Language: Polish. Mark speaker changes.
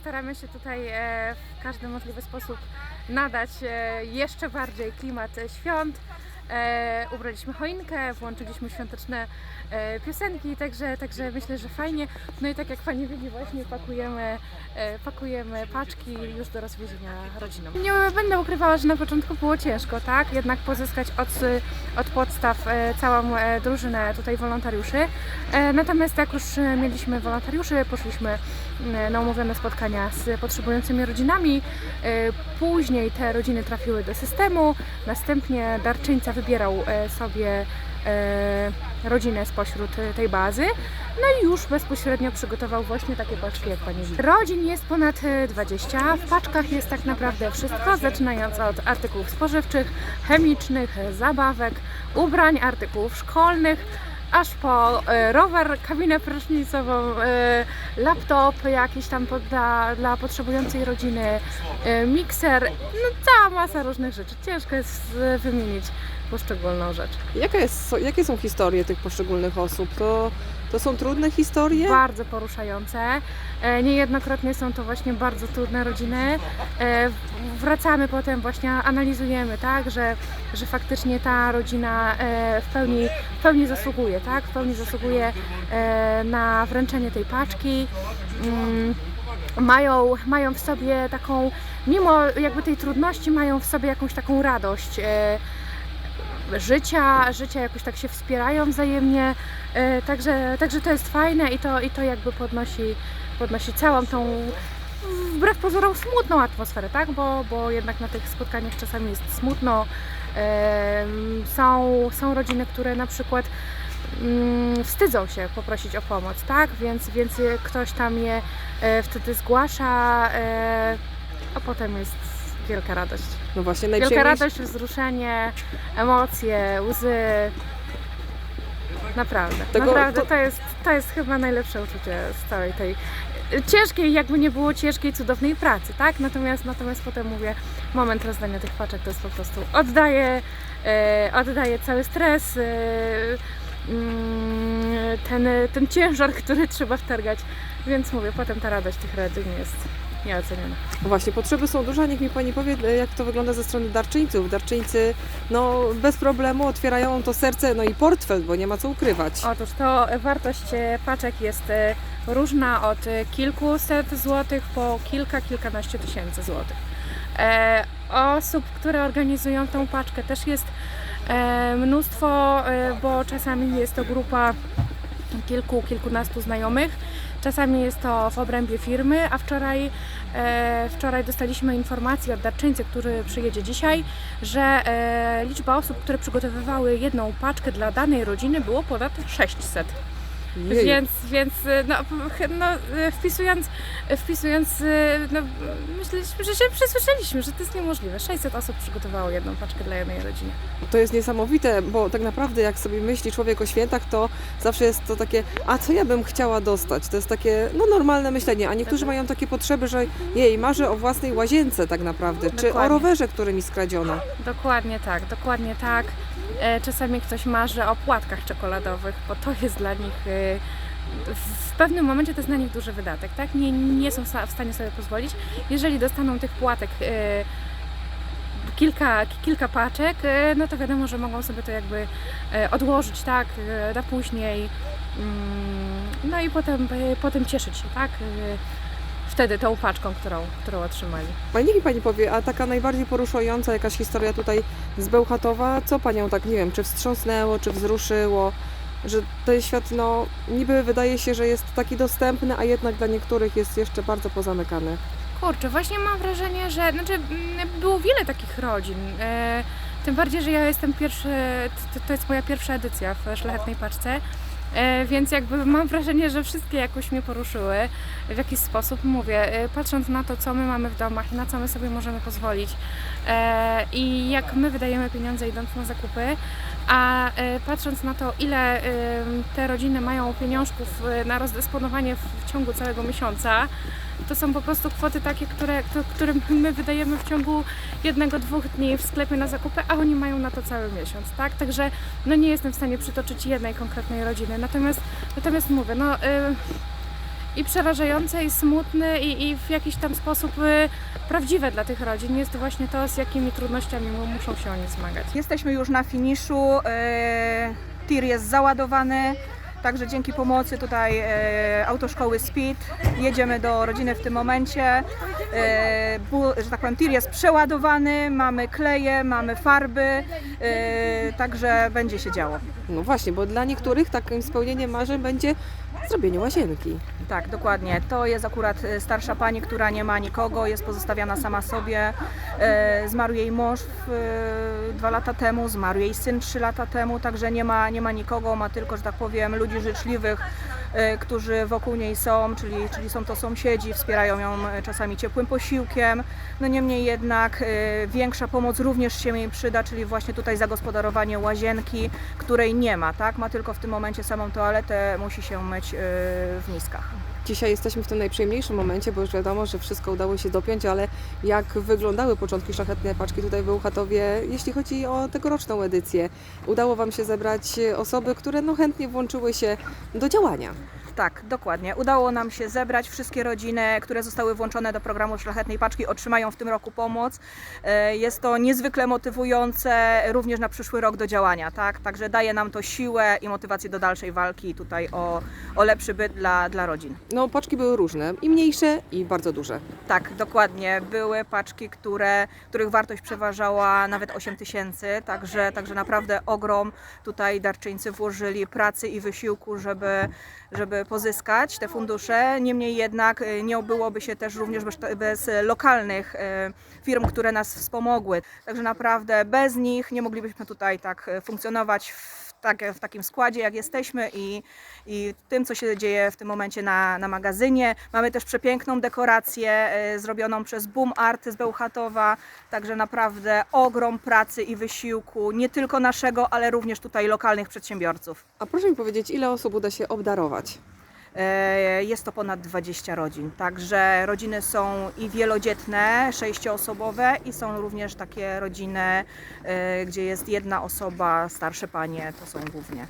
Speaker 1: Staramy się tutaj e, w każdy możliwy sposób nadać e, jeszcze bardziej klimat świąt. E, ubraliśmy choinkę, włączyliśmy świąteczne piosenki, także, także myślę, że fajnie. No i tak jak Pani widzi, właśnie pakujemy, pakujemy paczki już do rozwiezienia rodzinom. Nie będę ukrywała, że na początku było ciężko, tak? Jednak pozyskać od podstaw e, całą e, drużynę tutaj wolontariuszy. E, Natomiast jak już mieliśmy wolontariuszy, poszliśmy na umówione spotkania z potrzebującymi rodzinami. Później te rodziny trafiły do systemu, następnie darczyńca wybierał sobie rodzinę spośród e, tej bazy, no i już bezpośrednio przygotował właśnie takie paczki, jak Pani widzi. Rodzin jest ponad e, 20, w paczkach jest tak naprawdę wszystko, zaczynając od artykułów spożywczych, chemicznych, e, zabawek, ubrań, artykułów szkolnych, aż po e, rower, kabinę prysznicową, e, laptop jakiś tam dla, dla potrzebującej rodziny, e, mikser, no cała masa różnych rzeczy. Ciężko jest e, wymienić poszczególną rzecz.
Speaker 2: Jaka jest, jakie są historie tych poszczególnych osób? To, to są trudne historie?
Speaker 1: Bardzo poruszające. E, Niejednokrotnie są to właśnie bardzo trudne rodziny. E, Wracamy potem, właśnie analizujemy, tak, że, że faktycznie ta rodzina e, w pełni, w pełni zasługuje, tak, w pełni zasługuje na wręczenie tej paczki. Mm, Mają, mają w sobie taką, mimo jakby tej trudności, mają w sobie jakąś taką radość. Życia, życia jakoś tak się wspierają wzajemnie, e, także, także to jest fajne i to, i to jakby podnosi, podnosi całą tą wbrew pozorom smutną atmosferę, tak? Bo, bo jednak na tych spotkaniach czasami jest smutno. Są, są rodziny, które na przykład mm, wstydzą się poprosić o pomoc, tak? Więc, więc ktoś tam je e, wtedy zgłasza, e, a potem jest wielka radość.
Speaker 2: No właśnie,
Speaker 1: Wielka
Speaker 2: najprzyjemniejsze.
Speaker 1: radość, wzruszenie, emocje, łzy. Naprawdę.
Speaker 2: Tego-
Speaker 1: naprawdę
Speaker 2: to-
Speaker 1: to... jest, to jest chyba najlepsze uczucie z całej tej ciężkiej, jakby nie było ciężkiej, cudownej pracy, tak? Natomiast, natomiast potem mówię, moment rozdania tych paczek to jest po prostu oddaje, e, oddaje cały stres, e, mm, ten, ten ciężar, który trzeba wtargać. Więc mówię, potem ta radość tych rodzin jest nieoceniona.
Speaker 2: No właśnie, potrzeby są duże, niech mi Pani powie, e, jak to wygląda ze strony darczyńców. Darczyńcy, no bez problemu otwierają to serce, no i portfel, bo nie ma co ukrywać.
Speaker 1: Otóż to wartość e, paczek jest e, różna od kilkuset złotych po kilka, kilkanaście tysięcy złotych. E, osób, które organizują tą paczkę też jest e, mnóstwo, e, bo czasami jest to grupa kilku, kilkunastu znajomych. Czasami jest to w obrębie firmy, a wczoraj, e, wczoraj dostaliśmy informację od darczyńcy, który przyjedzie dzisiaj, że e, liczba osób, które przygotowywały jedną paczkę dla danej rodziny było ponad 600.
Speaker 2: Jej.
Speaker 1: Więc, więc e, no, no, e, wpisując, wpisując e, no, myśleliśmy, że się przesłyszeliśmy, że to jest niemożliwe. 600 osób przygotowało jedną paczkę dla jednej rodziny.
Speaker 2: To jest niesamowite, bo tak naprawdę jak sobie myśli człowiek o świętach, to zawsze jest to takie, a co ja bym chciała dostać? To jest takie, no normalne myślenie, a niektórzy mają takie potrzeby, że jej, marzę o własnej łazience tak naprawdę, czy o
Speaker 1: Dokładnie.
Speaker 2: rowerze, który mi skradziono.
Speaker 1: Dokładnie tak, dokładnie tak. E, Czasami ktoś marzy o płatkach czekoladowych, bo to jest dla nich. e, W pewnym momencie to jest dla nich duży wydatek, tak? Nie, nie są w stanie sobie pozwolić. Jeżeli dostaną tych płatek e, kilka, kilka paczek, e, no to wiadomo, że mogą sobie to jakby odłożyć, tak? Na później. Mm, No i potem, potem cieszyć się, tak? Wtedy tą paczką, którą, którą otrzymali.
Speaker 2: Ale niech mi Pani powie, a taka najbardziej poruszająca jakaś historia tutaj z Bełchatowa, co Panią tak, nie wiem, czy wstrząsnęło, czy wzruszyło, że ten świat, no, niby wydaje się, że jest taki dostępny, a jednak dla niektórych jest jeszcze bardzo pozamykany.
Speaker 1: Kurczę, właśnie mam wrażenie, że znaczy, mm, było wiele takich rodzin. E, tym bardziej, że ja jestem pierwszy, to, to jest moja pierwsza edycja w Szlachetnej Paczce. E, więc jakby mam wrażenie, że wszystkie jakoś mnie poruszyły w jakiś sposób. Mówię, e, patrząc na to, co my mamy w domach i na co my sobie możemy pozwolić e, i jak my wydajemy pieniądze idąc na zakupy, a e, patrząc na to, ile e, te rodziny mają pieniążków e, na rozdysponowanie w, ciągu całego miesiąca, to są po prostu kwoty takie, które, które my wydajemy w ciągu jednego, dwóch dni w sklepie na zakupy, a oni mają na to cały miesiąc, tak? Także no nie jestem w stanie przytoczyć jednej konkretnej rodziny. Natomiast, natomiast mówię, no y, i przerażające, i smutne, i, i w jakiś tam sposób y, prawdziwe dla tych rodzin jest właśnie to, z jakimi trudnościami mu- muszą się oni zmagać.
Speaker 3: Jesteśmy już na finiszu. e, Tir jest załadowany. Także dzięki pomocy tutaj e, autoszkoły Speed jedziemy do rodziny w tym momencie. E, bu, że tak powiem, tir jest przeładowany, mamy kleje, mamy farby, e, także będzie się działo.
Speaker 2: No właśnie, bo dla niektórych takim spełnieniem marzeń będzie zrobienie łazienki.
Speaker 3: Tak, dokładnie. To jest akurat e, starsza pani, która nie ma nikogo, jest pozostawiona sama sobie. E, zmarł jej mąż e, dwa lata temu, zmarł jej syn trzy lata temu, także nie ma, nie ma nikogo, ma tylko, że tak powiem, ludzi życzliwych, którzy wokół niej są, czyli, czyli są to sąsiedzi, wspierają ją e, czasami ciepłym posiłkiem. No niemniej jednak e, większa pomoc również się jej przyda, czyli właśnie tutaj zagospodarowanie łazienki, której nie ma, tak? Ma tylko w tym momencie samą toaletę, musi się myć w miskach.
Speaker 2: Dzisiaj jesteśmy w tym najprzyjemniejszym momencie, bo już wiadomo, że wszystko udało się dopiąć, ale jak wyglądały początki szlachetnej paczki tutaj w Bełchatowie, jeśli chodzi o tegoroczną edycję? Udało Wam się zebrać osoby, które no chętnie włączyły się do działania.
Speaker 3: Tak, dokładnie. Udało nam się zebrać wszystkie rodziny, które zostały włączone do programu Szlachetnej Paczki, otrzymają w tym roku pomoc. E, Jest to niezwykle motywujące również na przyszły rok do działania, tak? Także daje nam to siłę i motywację do dalszej walki tutaj o, o lepszy byt dla, dla rodzin.
Speaker 2: No paczki były różne, i mniejsze, i bardzo duże.
Speaker 3: Tak, dokładnie. Były paczki, które, których wartość przeważała nawet 8 tysięcy, także, także naprawdę ogrom tutaj darczyńcy włożyli pracy i wysiłku, żeby, żeby pozyskać te fundusze. Niemniej jednak y, nie obyłoby się też również bez, bez lokalnych y, firm, które nas wspomogły. Także naprawdę bez nich nie moglibyśmy tutaj tak y, funkcjonować w, tak, w takim składzie, jak jesteśmy i, i tym, co się dzieje w tym momencie na, na magazynie. Mamy też przepiękną dekorację e, zrobioną przez Boom Art z Bełchatowa, także naprawdę ogrom pracy i wysiłku, nie tylko naszego, ale również tutaj lokalnych przedsiębiorców.
Speaker 2: A proszę mi powiedzieć, ile osób uda się obdarować?
Speaker 3: E, Jest to ponad 20 rodzin, także rodziny są i wielodzietne, sześcioosobowe i są również takie rodziny, e, gdzie jest jedna osoba, starsze panie, to są głównie.